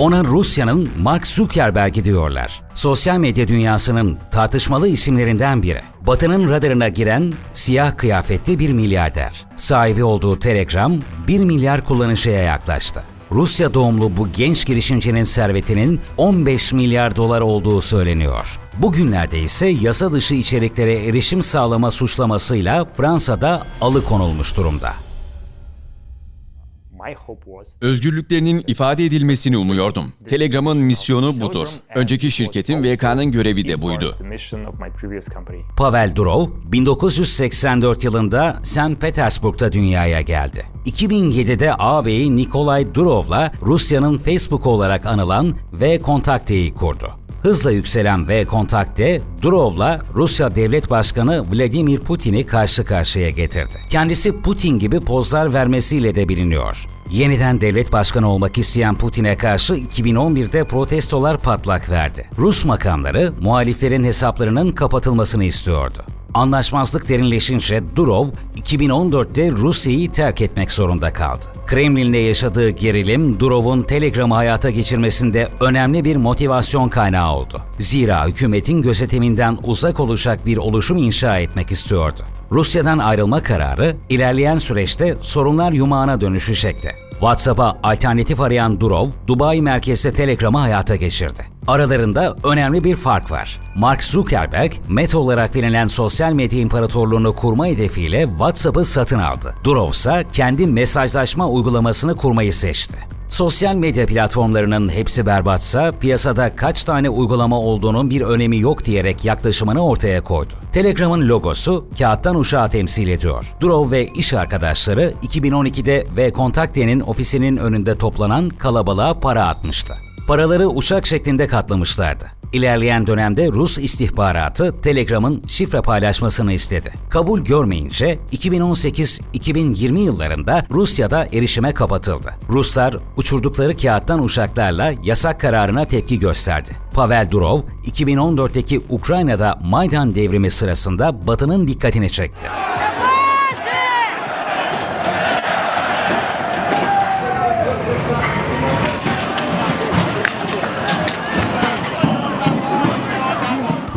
Ona Rusya'nın Mark Zuckerberg'i diyorlar. Sosyal medya dünyasının tartışmalı isimlerinden biri. Batı'nın radarına giren siyah kıyafetli bir milyarder. Sahibi olduğu Telegram 1 milyar kullanıcıya yaklaştı. Rusya doğumlu bu genç girişimcinin servetinin 15 milyar dolar olduğu söyleniyor. Bugünlerde ise yasa dışı içeriklere erişim sağlama suçlamasıyla Fransa'da alıkonulmuş durumda. My hope was Özgürlüklerinin ifade edilmesini umuyordum. Telegram'ın misyonu budur. Önceki şirketin VK'nın görevi de buydu. Pavel Durov 1984 yılında St. Petersburg'da dünyaya geldi. 2007'de ağabeyi Nikolay Durov'la Rusya'nın Facebook olarak anılan V-Kontakte'yi kurdu. Hızla yükselen V-Kontakte, Durov'la Rusya Devlet Başkanı Vladimir Putin'i karşı karşıya getirdi. Kendisi Putin gibi pozlar vermesiyle de biliniyor. Yeniden devlet başkanı olmak isteyen Putin'e karşı 2011'de protestolar patlak verdi. Rus makamları muhaliflerin hesaplarının kapatılmasını istiyordu. Anlaşmazlık derinleşince Durov 2014'te Rusya'yı terk etmek zorunda kaldı. Kremlin'le yaşadığı gerilim Durov'un Telegram'ı hayata geçirmesinde önemli bir motivasyon kaynağı oldu. Zira hükümetin gözetiminden uzak olacak bir oluşum inşa etmek istiyordu. Rusya'dan ayrılma kararı ilerleyen süreçte sorunlar yumağına dönüşecekti. WhatsApp'a alternatif arayan Durov, Dubai merkezli Telegram'ı hayata geçirdi. Aralarında önemli bir fark var. Mark Zuckerberg, Meta olarak bilinen sosyal medya imparatorluğunu kurma hedefiyle WhatsApp'ı satın aldı. Durov ise kendi mesajlaşma uygulamasını kurmayı seçti. Sosyal medya platformlarının hepsi berbatsa piyasada kaç tane uygulama olduğunun bir önemi yok diyerek yaklaşımını ortaya koydu. Telegram'ın logosu kağıttan uşağı temsil ediyor. Durov ve iş arkadaşları 2012'de ve Kontakte'nin ofisinin önünde toplanan kalabalığa para atmıştı. Paraları uçak şeklinde katlamışlardı. İlerleyen dönemde Rus istihbaratı Telegram'ın şifre paylaşmasını istedi. Kabul görmeyince 2018-2020 yıllarında Rusya'da erişime kapatıldı. Ruslar uçurdukları kağıttan uçaklarla yasak kararına tepki gösterdi. Pavel Durov, 2014'teki Ukrayna'da Maydan devrimi sırasında Batı'nın dikkatini çekti.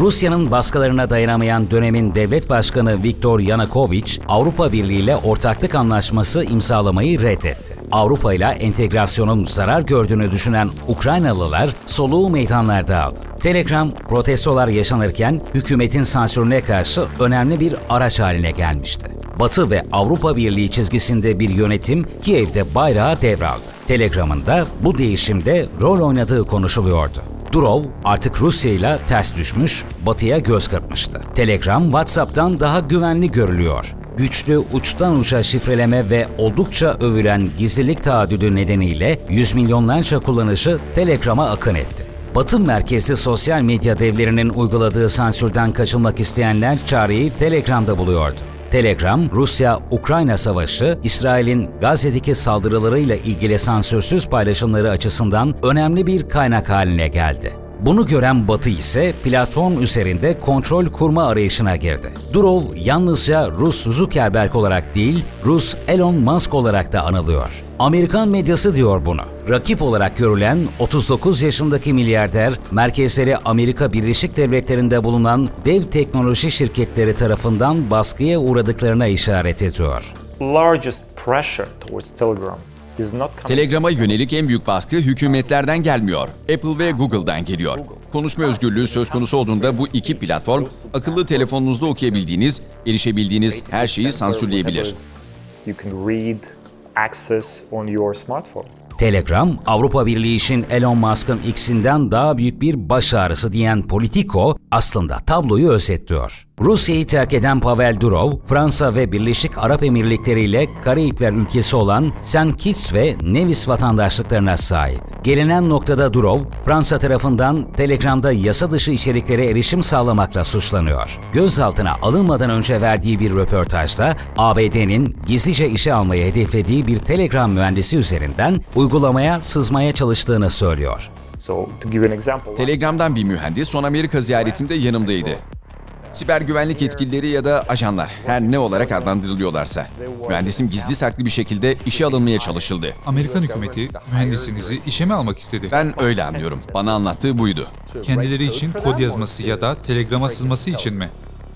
Rusya'nın baskılarına dayanamayan dönemin devlet başkanı Viktor Yanukovych, Avrupa Birliği ile ortaklık anlaşması imzalamayı reddetti. Avrupa ile entegrasyonun zarar gördüğünü düşünen Ukraynalılar soluğu meydanlarda aldı. Telegram protestolar yaşanırken hükümetin sansürüne karşı önemli bir araç haline gelmişti. Batı ve Avrupa Birliği çizgisinde bir yönetim Kiev'de bayrağı devraldı. Telegram'ın da bu değişimde rol oynadığı konuşuluyordu. Durov artık Rusya ile ters düşmüş, Batı'ya göz kırpmıştı. Telegram WhatsApp'tan daha güvenli görülüyor. Güçlü uçtan uça şifreleme ve oldukça övülen gizlilik taahhüdü nedeniyle yüz milyonlarca kullanıcı Telegram'a akın etti. Batı merkezli sosyal medya devlerinin uyguladığı sansürden kaçınmak isteyenler çareyi Telegram'da buluyordu. Telegram, Rusya-Ukrayna savaşı, İsrail'in Gazze'deki saldırılarıyla ilgili sansürsüz paylaşımları açısından önemli bir kaynak haline geldi. Bunu gören Batı ise platform üzerinde kontrol kurma arayışına girdi. Durov yalnızca Rus Zuckerberg olarak değil, Rus Elon Musk olarak da anılıyor. Amerikan medyası diyor bunu. Rakip olarak görülen 39 yaşındaki milyarder, merkezleri Amerika Birleşik Devletleri'nde bulunan dev teknoloji şirketleri tarafından baskıya uğradıklarına işaret ediyor. Largest pressure towards Telegram Telegram'a yönelik en büyük baskı hükümetlerden gelmiyor. Apple ve Google'dan geliyor. Konuşma özgürlüğü söz konusu olduğunda bu iki platform akıllı telefonunuzda okuyabildiğiniz, erişebildiğiniz her şeyi sansürleyebilir. Telegram, Avrupa Birliği için Elon Musk'ın X'inden daha büyük bir baş ağrısı diyen Politico aslında tabloyu özetliyor. Rusya'yı terk eden Pavel Durov, Fransa ve Birleşik Arap Emirlikleri ile Karayipler ülkesi olan St. Kitts ve Nevis vatandaşlıklarına sahip. Gelinen noktada Durov, Fransa tarafından Telegram'da yasa dışı içeriklere erişim sağlamakla suçlanıyor. Gözaltına alınmadan önce verdiği bir röportajda ABD'nin gizlice işe almayı hedeflediği bir Telegram mühendisi üzerinden uygulamaya sızmaya çalıştığını söylüyor. Telegram'dan bir mühendis son Amerika ziyaretimde yanımdaydı. Siber güvenlik yetkilileri ya da ajanlar her ne olarak adlandırılıyorlarsa. Mühendisim gizli saklı bir şekilde işe alınmaya çalışıldı. Amerikan hükümeti mühendisinizi işe mi almak istedi? Ben öyle anlıyorum. Bana anlattığı buydu. Kendileri için kod yazması ya da telegrama sızması için mi?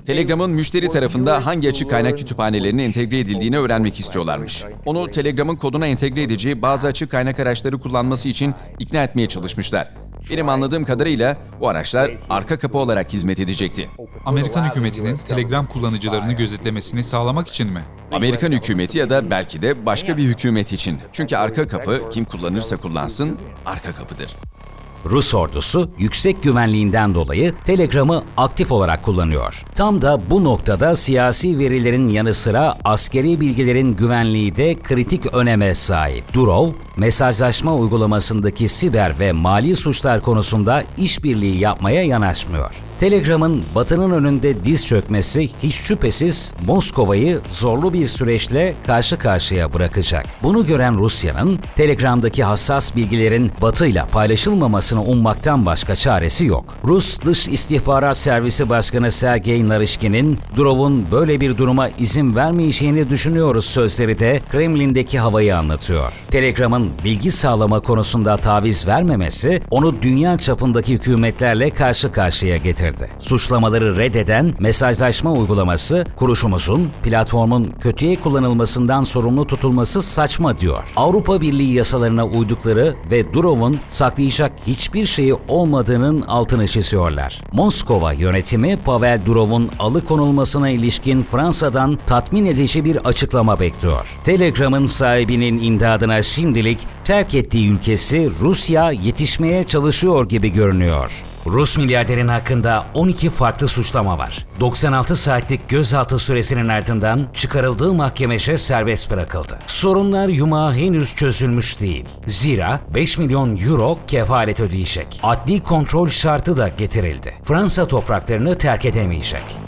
Telegram'ın müşteri tarafında hangi açık kaynak kütüphanelerine entegre edildiğini öğrenmek istiyorlarmış. Onu Telegram'ın koduna entegre edeceği bazı açık kaynak araçları kullanması için ikna etmeye çalışmışlar. Benim anladığım kadarıyla bu araçlar arka kapı olarak hizmet edecekti. Amerikan hükümetinin Telegram kullanıcılarını gözetlemesini sağlamak için mi? Amerikan hükümeti ya da belki de başka bir hükümet için. Çünkü arka kapı kim kullanırsa kullansın arka kapıdır. Rus ordusu yüksek güvenliğinden dolayı Telegram'ı aktif olarak kullanıyor. Tam da bu noktada siyasi verilerin yanı sıra askeri bilgilerin güvenliği de kritik öneme sahip. Durov, mesajlaşma uygulamasındaki siber ve mali suçlar konusunda işbirliği yapmaya yanaşmıyor. Telegram'ın Batı'nın önünde diz çökmesi hiç şüphesiz Moskova'yı zorlu bir süreçle karşı karşıya bırakacak. Bunu gören Rusya'nın Telegram'daki hassas bilgilerin Batı ile paylaşılmamasını ummaktan başka çaresi yok. Rus Dış İstihbarat Servisi Başkanı Sergey Narishkin'in Durov'un böyle bir duruma izin vermeyeceğini düşünüyoruz sözleri de Kremlin'deki havayı anlatıyor. Telegram'ın bilgi sağlama konusunda taviz vermemesi onu dünya çapındaki hükümetlerle karşı karşıya getirdi. Suçlamaları reddeden mesajlaşma uygulaması kuruşumuzun platformun kötüye kullanılmasından sorumlu tutulması saçma diyor. Avrupa Birliği yasalarına uydukları ve Durov'un saklayacak hiçbir şeyi olmadığının altını çiziyorlar. Moskova yönetimi Pavel Durov'un alıkonulmasına ilişkin Fransa'dan tatmin edici bir açıklama bekliyor. Telegram'ın sahibinin imdadına şimdilik terk ettiği ülkesi Rusya yetişmeye çalışıyor gibi görünüyor. Rus milyarderin hakkında 12 farklı suçlama var. 96 saatlik gözaltı süresinin ardından çıkarıldığı mahkemece serbest bırakıldı. Sorunlar yumağı henüz çözülmüş değil. Zira 5 milyon euro kefalet ödeyecek. Adli kontrol şartı da getirildi. Fransa topraklarını terk edemeyecek.